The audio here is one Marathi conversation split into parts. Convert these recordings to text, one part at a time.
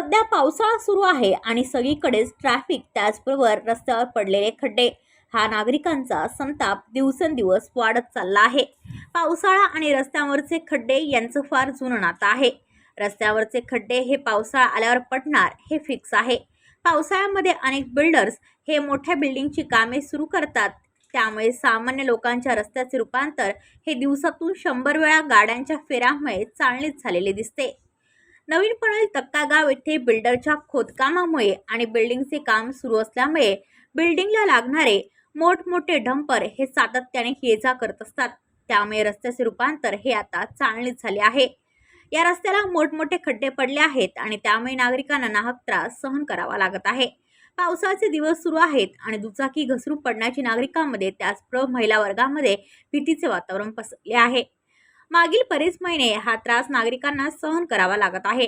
सध्या पावसाळा सुरू आहे आणि सगळीकडेच ट्रॅफिक त्याचबरोबर रस्त्यावर पडलेले खड्डे. हा नागरिकांचा संताप दिवसेंदिवस वाढत चालला आहे. पावसाळा आणि रस्त्यावरचे खड्डे यांचं फार जुनं नातं आहे. रस्त्यावरचे खड्डे हे पावसाळा आल्यावर पडणार हे फिक्स आहे. पावसाळ्यामध्ये अनेक बिल्डर्स हे मोठ्या बिल्डिंगची कामे सुरू करतात. त्यामुळे सामान्य लोकांच्या रस्त्याचे रूपांतर हे दिवसातून शंभर वेळा गाड्यांच्या फेऱ्यामुळे चालणीत झालेले दिसते. नवीन पनवेल तक्का गाव येथे बिल्डरच्या खोदकामामुळे आणि बिल्डिंगचे काम सुरू असल्यामुळे बिल्डिंगला लागणारे मोठमोठे डंपर हे सातत्याने ये जा करत असतात. त्यामुळे रस्त्याचे रूपांतर हे आता चालणीत झाले आहे. या रस्त्याला मोठमोठे खड्डे पडले आहेत आणि त्यामुळे नागरिकांना नाहक त्रास सहन करावा लागत आहे. पावसाचे दिवस सुरू आहेत आणि दुचाकी घसरून पडण्याची नागरिकांमध्ये त्याचप्रमाणे महिला वर्गामध्ये भीतीचे वातावरण पसरले आहे. मागील बरेच महिने हा त्रास नागरिकांना सहन करावा लागत आहे.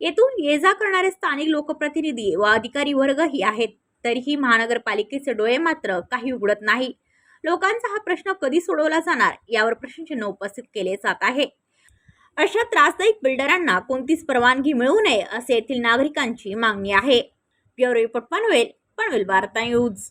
येथून ये जा करणारे स्थानिक लोकप्रतिनिधी व अधिकारी वर्गही आहेत तरीही महानगरपालिकेचे डोळे मात्र काही उघडत नाही. लोकांचा हा प्रश्न कधी सोडवला जाणार यावर प्रश्नचिन्ह उपस्थित केले जात आहे. अशा त्रासदायक बिल्डरांना कोणतीच परवानगी मिळू नये असे येथील नागरिकांची मागणी आहे. ब्युरो रिपोर्ट पनवेल पनवेल वार्ता न्यूज.